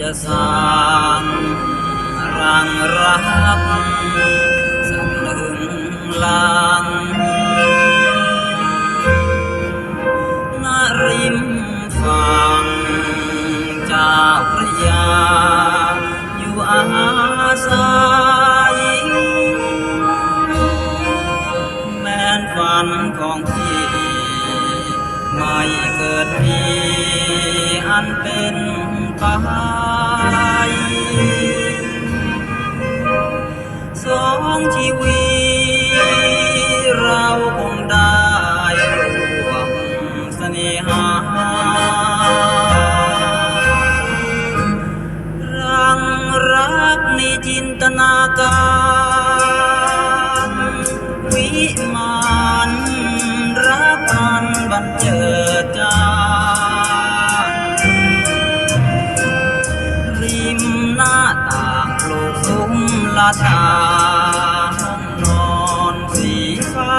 จะสร้างรังรักสักหนึ่งลังณริมฝั่งเจ้าพระยา อยู่อาศัยแม้นฝันของพี่ไม่เกิดมีอันเป็น ไป สองชีวิตเราคงได้รวมเสน่หารังรักในจินตนาการวิม มละทาห้องนอนสีฟ้า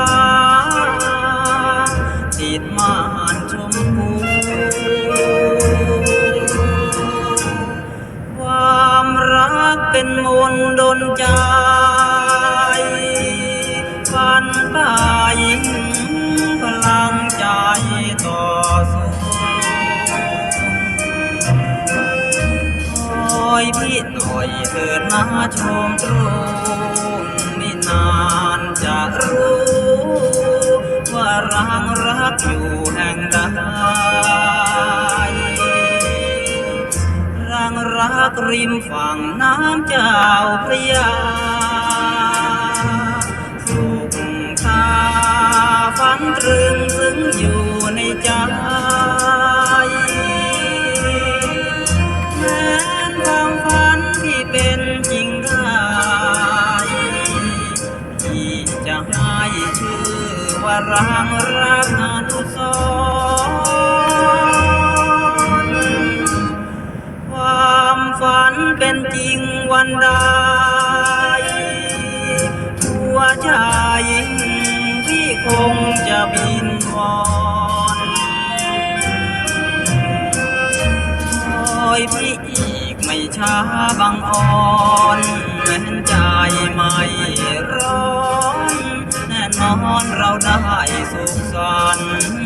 ติดมา อยเถิดนะชมตรงไม่นานจะรู้ ว่ารังรักอยู่แห่งใดรังรักริมฝั่งน้ำเจ้าพระยาสุขคาฝันตรึง ว่ารังรักอนุสรความฝันเป็นจริงวันใดหัวใจพี่คงจะบินวอนคอยพี่อีกไม่ช้าบางอ่อน Yeah.